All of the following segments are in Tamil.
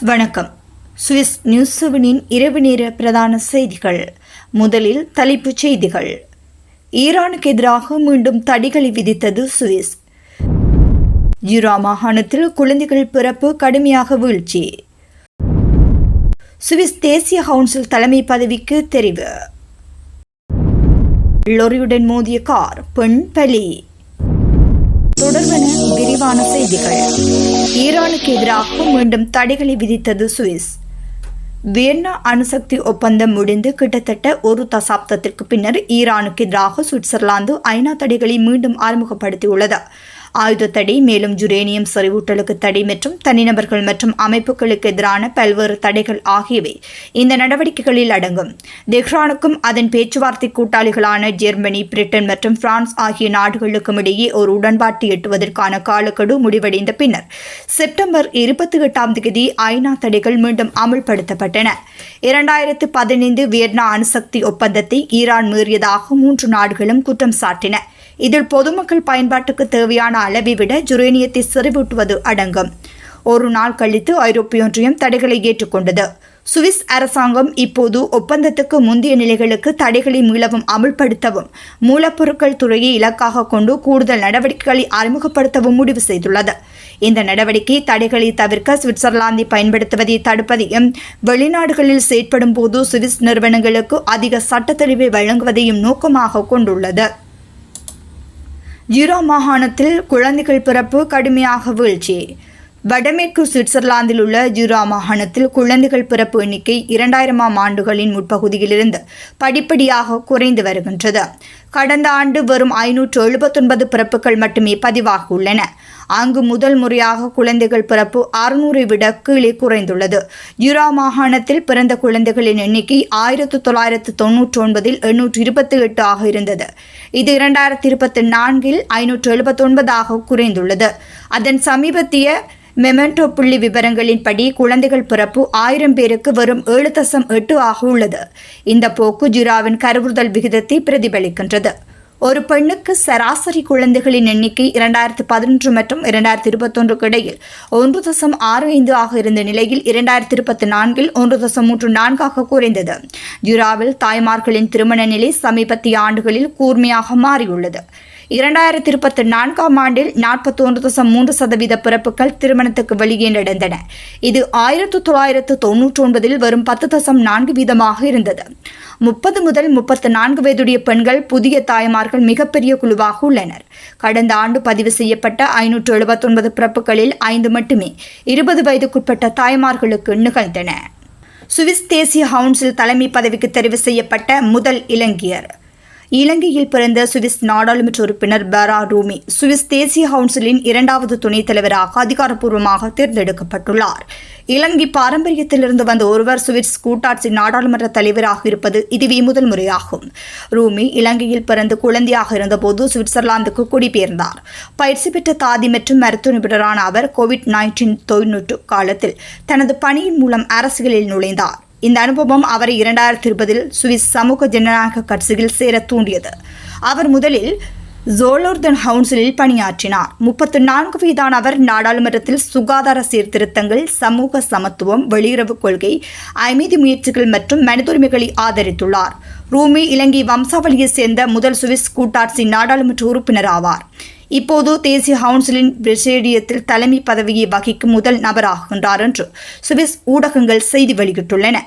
வணக்கம். சுவிஸ் நியூஸ் செவனின் இரவு நேர பிரதான செய்திகள். முதலில் தலைப்புச் செய்திகள். ஈரானுக்கு எதிராக மீண்டும் தடிகளை விதித்தது சுவிஸ். ஜீரா மாகாணத்தில் குழந்தைகள் பிறப்பு கடுமையாக வீழ்ச்சி. சுவிஸ் தேசிய கவுன்சில் தலைமை பதவிக்கு தெரிவு. லொரியுடன் மோதிய கார் பெண் பலி. தொடர்பு விரிவான செய்திகள். ஈரானுக்கு எதிராக மீண்டும் தடைகளை விதித்தது சுவிஸ். வியன்னா அணுசக்தி ஒப்பந்தம் முடிந்து கிட்டத்தட்ட ஒரு தசாப்தத்திற்கு பின்னர் ஈரானுக்கு எதிராக சுவிட்சர்லாந்து ஐநா தடைகளை மீண்டும் அறிமுகப்படுத்தியுள்ளது. ஆயுத தடை மேலும் ஜுரேனியம் செறிவூட்டலுக்கு தடை மற்றும் தனிநபர்கள் மற்றும் அமைப்புகளுக்கு எதிரான பல்வேறு தடைகள் ஆகியவை இந்த நடவடிக்கைகளில் அடங்கும். தெஹ்ரானுக்கும் அதன் பேச்சுவார்த்தை கூட்டாளிகளான ஜெர்மனி பிரிட்டன் மற்றும் பிரான்ஸ் ஆகிய நாடுகளுக்கும் இடையே ஒரு உடன்பாட்டை எட்டுவதற்கான காலக்கெடு முடிவடைந்த பின்னர் செப்டம்பர் இருபத்தி எட்டாம் தேதி ஐநா தடைகள் மீண்டும் அமுல்படுத்தப்பட்டன. இரண்டாயிரத்து பதினைந்து வியட்னா அணுசக்தி ஒப்பந்தத்தை ஈரான் மீறியதாக மூன்று நாடுகளும் குற்றம் சாட்டின. இதில் பொதுமக்கள் பயன்பாட்டுக்கு தேவையான அளவை விட ஜுரேனியத்தை செறிவூட்டுவது அடங்கும். ஒரு நாள் கழித்து ஐரோப்பிய ஒன்றியம் தடைகளை ஏற்றுக்கொண்டது. சுவிஸ் அரசாங்கம் இப்போது ஒப்பந்தத்துக்கு முந்தைய நிலைகளுக்கு தடைகளை மீளவும் அமுல்படுத்தவும் மூலப்பொருட்கள் துறையை இலக்காக கொண்டு கூடுதல் நடவடிக்கைகளை அறிமுகப்படுத்தவும் முடிவு செய்துள்ளது. இந்த நடவடிக்கை தடைகளை தவிர்க்க சுவிட்சர்லாந்தை பயன்படுத்துவதை தடுப்பதையும் வெளிநாடுகளில் செயற்படும் போது சுவிஸ் நிறுவனங்களுக்கு அதிக சட்டத்தெளிவை வழங்குவதையும் நோக்கமாக கொண்டுள்ளது. ஜீரோ மாகாணத்தில் குழந்தைகள் பிறப்பு கடுமையாக வீழ்ச்சி. வடமேற்கு சுவிட்சர்லாந்தில் உள்ள ஜூரா மாகாணத்தில் குழந்தைகள் பிறப்பு எண்ணிக்கை இரண்டாயிரமாம் ஆண்டுகளின் முற்பகுதியிலிருந்து படிப்படியாக குறைந்து வருகின்றது. கடந்த ஆண்டு வெறும் ஐநூற்று எழுபத்தொன்பது பிறப்புகள் மட்டுமே பதிவாக உள்ளன அங்கு முதல் முறையாக குழந்தைகள் பிறப்பு அறுநூறை விட கீழே குறைந்துள்ளது. யுரா மாகாணத்தில் பிறந்த குழந்தைகளின் எண்ணிக்கை ஆயிரத்து தொள்ளாயிரத்து தொன்னூற்றி ஒன்பதில் எண்ணூற்று இருபத்தி எட்டு ஆக இருந்தது. இது இரண்டாயிரத்தி இருபத்தி நான்கில் ஐநூற்று எழுபத்தொன்பதாக குறைந்துள்ளது. அதன் சமீபத்திய மெமெண்டோ புள்ளி விவரங்களின்படி குழந்தைகள் பிறப்பு ஆயிரம் பேருக்கு வரும் ஏழு தசம் எட்டு ஆக உள்ளது. இந்த போக்கு ஜிராவின் கருவுறுதல் விகிதத்தை பிரதிபலிக்கின்றது. ஒரு பெண்ணுக்கு சராசரி குழந்தைகளின் எண்ணிக்கை இரண்டாயிரத்து பதினொன்று மற்றும் இரண்டாயிரத்தி இருபத்தொன்றுக்கு இடையில் ஒன்று தசம் ஆறு ஐந்து ஆக இருந்த நிலையில் இரண்டாயிரத்தி இருபத்தி நான்கில் ஒன்று தசம் மூன்று நான்காக குறைந்தது. ஜுராவில் தாய்மார்களின் திருமண நிலை சமீபத்திய ஆண்டுகளில் கூர்மையாக மாறியுள்ளது. இரண்டாயிரத்தி இருபத்தி நான்காம் ஆண்டில் நாற்பத்தி ஒன்று தசம் மூன்று சதவீத பிறப்புகள் திருமணத்துக்கு வெளியே நடந்தன இது ஆயிரத்து தொள்ளாயிரத்து தொன்னூற்றி ஒன்பதில் வரும் பத்து தசம் நான்கு வீதமாக இருந்தது. முப்பது முதல் முப்பத்து நான்கு வயதுடைய பெண்கள் புதிய தாய்மார்கள் மிகப்பெரிய குழுவாக உள்ளனர். கடந்த ஆண்டு பதிவு செய்யப்பட்ட ஐநூற்று எழுபத்தொன்பது பிறப்புகளில் ஐந்து மட்டுமே இருபது வயதுக்குட்பட்ட தாய்மார்களுக்கு நிகழ்ந்தன. சுவிஸ் தேசிய கவுன்சில் தலைமை பதவிக்கு தெரிவு செய்யப்பட்ட முதல் இலங்கையர். இலங்கையில் பிறந்த சுவிஸ் நாடாளுமன்ற உறுப்பினர் பரா ரூமி சுவிஸ் தேசிய கவுன்சிலின் இரண்டாவது துணைத் தலைவராக அதிகாரப்பூர்வமாக தேர்ந்தெடுக்கப்பட்டுள்ளார். இலங்கை பாரம்பரியத்திலிருந்து வந்த ஒருவர் சுவிஸ் கூட்டாட்சி நாடாளுமன்ற தலைவராக இருப்பது இதுவே முதல் முறையாகும். ரூமி இலங்கையில் பிறந்து குழந்தையாக இருந்தபோது சுவிட்சர்லாந்துக்கு குடிபெயர்ந்தார். பயிற்சி பெற்ற தாதி மற்றும் மருத்துவ நிபுணரான அவர் கோவிட் நைன்டீன் தொழில்நுட்ப காலத்தில் தனது பணியின் மூலம் அரசியலில் நுழைந்தார். இந்த அனுபவம் அவரை இரண்டாயிரத்தி இருபதில் சுவிஸ் சமூக ஜனநாயக கட்சியில் சேர தூண்டியது. அவர் முதலில் ஜோலோர்தன் ஹவுன்சிலில் பணியாற்றினார். முப்பத்தி நான்கு வயதான அவர் நாடாளுமன்றத்தில் சுகாதார சீர்திருத்தங்கள் சமூக சமத்துவம் வெளியுறவு கொள்கை அமைதி முயற்சிகள் மற்றும் மனிதுரிமைகளை ஆதரித்துள்ளார். ரூமி இலங்கை வம்சாவளியைச் சேர்ந்த முதல் சுவிஸ் கூட்டாட்சி நாடாளுமன்ற உறுப்பினர் ஆவார். இப்போது தேசிய கவுன்சிலின் பிரசேடியத்தில் தலைமை பதவியை வகிக்கும் முதல் நபராகின்றார் என்று சுவிஸ் ஊடகங்கள் செய்தி வெளியிட்டுள்ளன.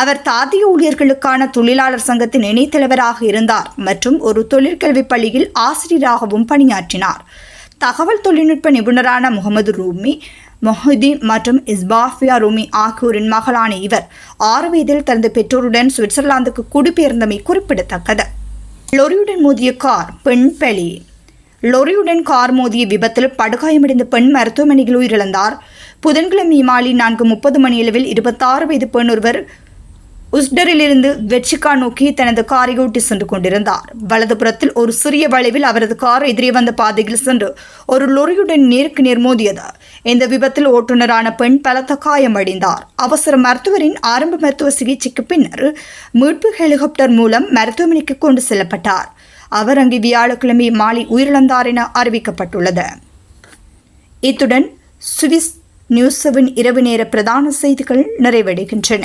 அவர் தாதிய ஊழியர்களுக்கான தொழிலாளர் சங்கத்தின் இணைத்தலைவராக இருந்தார் மற்றும் ஒரு தொழிற்கல்வி பள்ளியில் ஆசிரியராகவும் பணியாற்றினார். தகவல் தொழில்நுட்ப நிபுணரான முகமது ரூமி மொஹுதீன் மற்றும் இஸ்பாஃபியா ரூமி ஆகியோரின் மகளான இவர் ஆறு வயதில் தனது பெற்றோருடன் சுவிட்சர்லாந்துக்கு குடிபெயர்ந்தமை குறிப்பிடத்தக்கது. லொரியுடன் மோதிய கார் பெண் பலி. லொரியுடன் கார் மோதிய விபத்தில் படுகாயமடைந்த பெண் மருத்துவமனையில் உயிரிழந்தார். புதன்கிழமை மாலை நான்கு முப்பது மணியளவில் இருபத்தாறு வயது பெண் ஒருவர் உஸ்டரிலிருந்து வெட்சிகா நோக்கி தனது காரை ஓட்டி சென்று கொண்டிருந்தார். வலதுபுறத்தில் ஒரு சிறிய வளைவில் அவரது கார் எதிரே வந்த பாதையில் சென்று ஒரு லொரியுடன் நேருக்கு நேர் மோதியது. இந்த விபத்தில் ஓட்டுநரான பெண் பலத்த காயமடைந்தார். அவசர மருத்துவரின் ஆரம்ப மருத்துவ சிகிச்சைக்கு பின்னர் மீட்பு ஹெலிகாப்டர் மூலம் மருத்துவமனைக்கு கொண்டு செல்லப்பட்டார். அவர் அங்கு வியாழக்கிழமை மாலை உயிரிழந்தார் என அறிவிக்கப்பட்டுள்ளது. இத்துடன் சுவிஸ் நியூஸ் செவன் இரவு நேர பிரதான செய்திகள் நிறைவடைகின்றன.